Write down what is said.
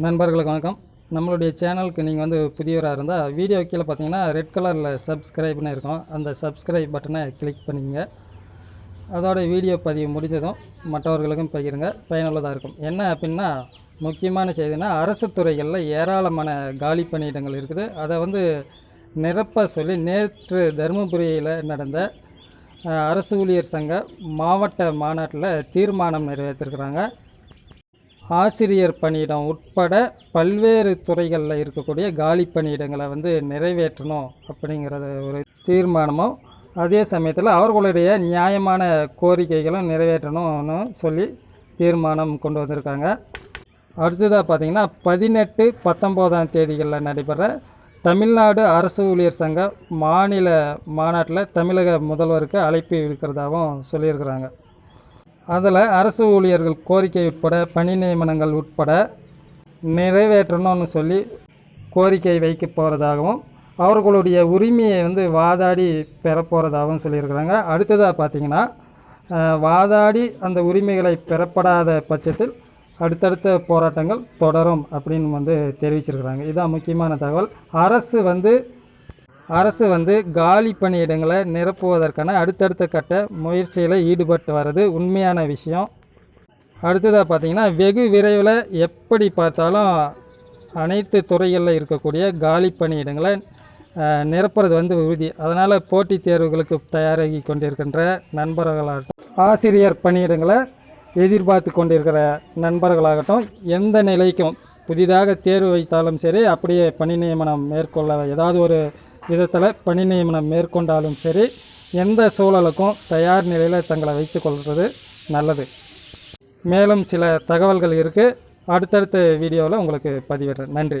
நண்பர்களுக்கு வணக்கம். நம்மளுடைய சேனலுக்கு நீங்கள் வந்து புதியவராக இருந்தால் வீடியோ கீழே பார்த்தீங்கன்னா ரெட் கலரில் சப்ஸ்கிரைப்னு இருக்கும். அந்த சப்ஸ்கிரைப் பட்டனை கிளிக் பண்ணிங்க அதோட வீடியோ பதிவு முடிந்ததும் மற்றவர்களுக்கும் பகிருங்க. பயனுள்ளதாக இருக்கும். என்ன அப்படின்னா முக்கியமான செய்தினா அரசு துறைகளில் ஏராளமான காலி பணியிடங்கள் இருக்குது. அதை வந்து நிரப்ப சொல்லி நேற்று தருமபுரியில் நடந்த அரசு ஊழியர் சங்க மாவட்ட மாநாட்டில் தீர்மானம் நிறைவேற்றிருக்கிறாங்க. ஆசிரியர் பணியிடம் உட்பட பல்வேறு துறைகளில் இருக்கக்கூடிய காலி பணியிடங்களை வந்து நிறைவேற்றணும் அப்படிங்கிறது ஒரு தீர்மானமும் அதே சமயத்தில் அவர்களுடைய நியாயமான கோரிக்கைகளும் நிறைவேற்றணும்னு சொல்லி தீர்மானம் கொண்டு வந்திருக்காங்க. அடுத்ததாக பார்த்தீங்கன்னா பதினெட்டு பத்தொம்போதாம் தேதிகளில் நடைபெற தமிழ்நாடு அரசு ஊழியர் சங்க மாநில மாநாட்டில் தமிழக முதல்வருக்கு அழைப்பு இருக்கிறதாகவும் சொல்லியிருக்கிறாங்க. அதில் அரசு ஊழியர்கள் கோரிக்கை உட்பட பணி நியமனங்கள் உட்பட நிறைவேற்றணும்னு சொல்லி கோரிக்கை வைக்க போகிறதாகவும் அவர்களுடைய உரிமையை வந்து வாதாடி பெறப்போகிறதாகவும் சொல்லியிருக்கிறாங்க. அடுத்ததாக பார்த்தீங்கன்னா வாதாடி அந்த உரிமைகளை பெறப்படாத பட்சத்தில் அடுத்தடுத்த போராட்டங்கள் தொடரும் அப்படின்னு வந்து தெரிவிச்சிருக்கிறாங்க. இதுதான் முக்கியமான தகவல். அரசு வந்து அரசு வந்து காலி பணியிடங்களை நிரப்புவதற்கான அடுத்தடுத்த கட்ட முயற்சியில் ஈடுபட்டு வர்றது உண்மையான விஷயம். அடுத்ததாக பார்த்தீங்கன்னா வெகு விரைவில் எப்படி பார்த்தாலும் அனைத்து துறைகளில் இருக்கக்கூடிய காலி பணியிடங்களை நிரப்புறது வந்து உறுதி. அதனால் போட்டித் தேர்வுகளுக்கு தயாராகி கொண்டிருக்கின்ற நண்பர்களாகட்டும் ஆசிரியர் பணியிடங்களை எதிர்பார்த்து கொண்டிருக்கிற நண்பர்களாகட்டும் எந்த நிலைக்கும் புதிதாக தேர்வு வைத்தாலும் சரி அப்படியே பணி நியமனம் மேற்கொள்ள ஏதாவது ஒரு விதத்தில் பணி நியமனம் மேற்கொண்டாலும் சரி எந்த சூழலுக்கும் தயார் நிலையில் தங்களை வைத்துக்கொள்வது நல்லது. மேலும் சில தகவல்கள் இருக்குது அடுத்தடுத்த வீடியோவில் உங்களுக்கு பதிவிடுறேன். நன்றி.